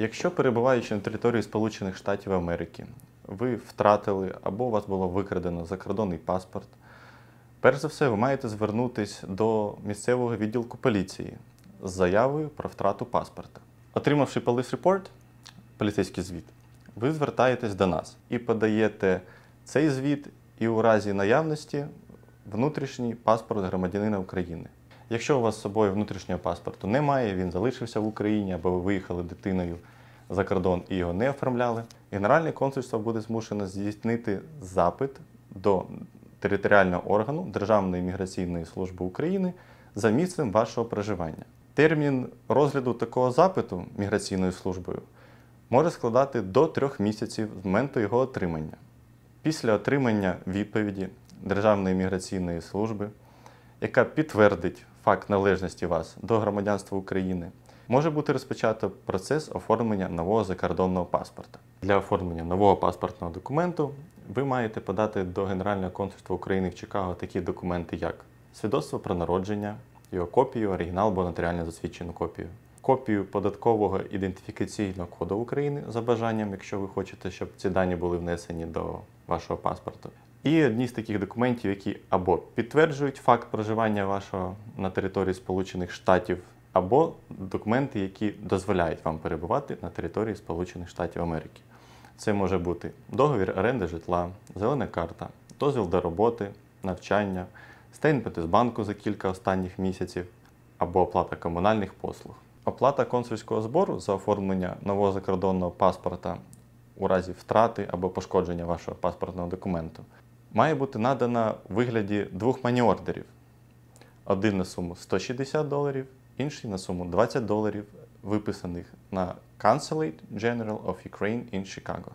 Якщо перебуваючи на території Сполучених Штатів Америки, ви втратили або у вас було викрадено закордонний паспорт, перш за все ви маєте звернутися до місцевого відділку поліції з заявою про втрату паспорта. Отримавши Police Report, поліцейський звіт, ви звертаєтесь до нас і подаєте цей звіт і у разі наявності внутрішній паспорт громадянина України. Якщо у вас з собою внутрішнього паспорту немає, він залишився в Україні або ви виїхали дитиною за кордон і його не оформляли, Генеральне консульство буде змушено здійснити запит до територіального органу Державної міграційної служби України за місцем вашого проживання. Термін розгляду такого запиту міграційною службою може складати до трьох місяців з моменту його отримання. Після отримання відповіді Державної міграційної служби, яка підтвердить факт належності вас до громадянства України, може бути розпочато процес оформлення нового закордонного паспорта. Для оформлення нового паспортного документу ви маєте подати до Генерального консульства України в Чикаго такі документи, як свідоцтво про народження, його копію, оригінал або нотаріально засвідчену копію, копію податкового ідентифікаційного коду України за бажанням, якщо ви хочете, щоб ці дані були внесені до вашого паспорту. І одні з таких документів, які або підтверджують факт проживання вашого на території Сполучених Штатів, або документи, які дозволяють вам перебувати на території Сполучених Штатів Америки. Це може бути договір оренди житла, зелена карта, дозвіл до роботи, навчання, стейнпети з банку за кілька останніх місяців або оплата комунальних послуг. Оплата консульського збору за оформлення нового закордонного паспорта у разі втрати або пошкодження вашого паспортного документу має бути надана у вигляді двох маніордерів. Один на суму 160 доларів, інший на суму 20 доларів, виписаних на Consulate General of Ukraine in Chicago.